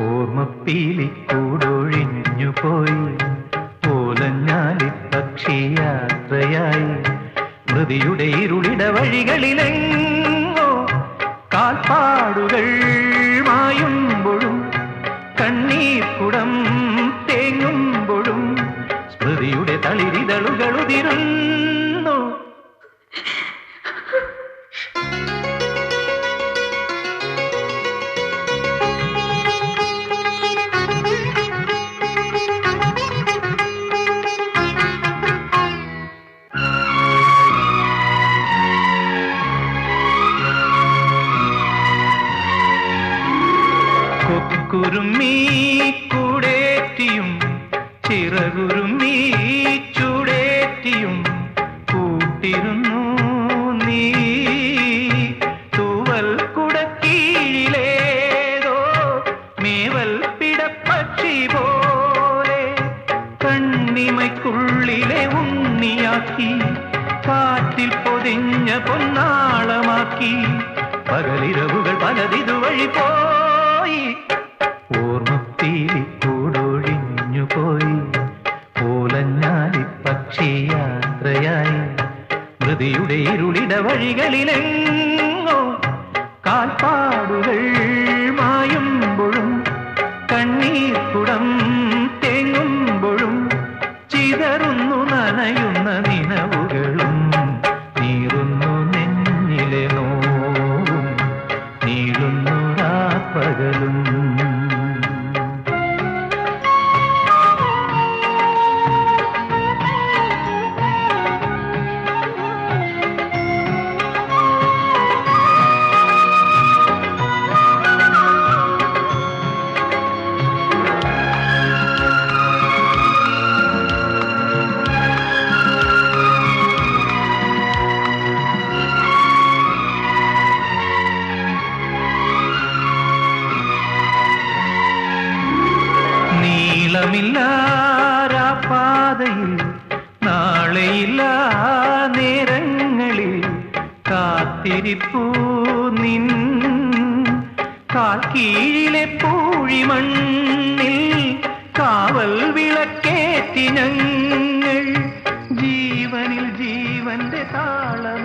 ഓർമ്മപ്പീലി കൂടൊഴിഞ്ഞു പോയി ഓലഞ്ഞാലി പക്ഷി യാത്രയായി മൃതിയുടെ ഇരുളിട വഴികളിലെങ്ങോ കാൽപ്പാടുകൾ മായുമ്പോഴും കണ്ണീർക്കുടം തേങ്ങുമ്പോഴും സ്മൃതിയുടെ തളിരിതളുകൾ ഉതിരുന്നു. കൊക്കുരുമ്മീ കൂടേറ്റിയും ചിറകുരുമ്മീ ചൂടേറ്റിയും കൂട്ടിരുന്നു നീ. തൂവൽ കുടക്കീഴിലേതോ മേവൽ പിടപ്പക്ഷി പോലെ കണ്ണിമയ്ക്കുള്ളിലെ ഉണ്ണിയാക്കി കാറ്റിൽ പൊതിഞ്ഞ പൊന്നാളമാക്കി പകലിരവുകൾ പലതിതുവഴി പോയി പക്ഷി യാത്രയായി മൃതിയുടെ ഇരുളിട വഴികളിലെങ്ങോ കാൽപ്പാടുകൾ മായുമ്പോഴും കണ്ണീർ കുടം തേങ്ങുമ്പോഴും ചിതറുന്നു നനയുന്ന നിലവുകളും നീളമില്ലാരാ പാതയിൽ നാളെയില്ല നേരങ്ങളിൽ കാത്തിരിപ്പൂ നിൻ കാൽക്കീഴിലെ പൂഴിമണ്ണിൽ കാവൽ വിളക്കേറ്റി ഞങ്ങൾ ജീവനിൽ ജീവന്റെ താളമേകി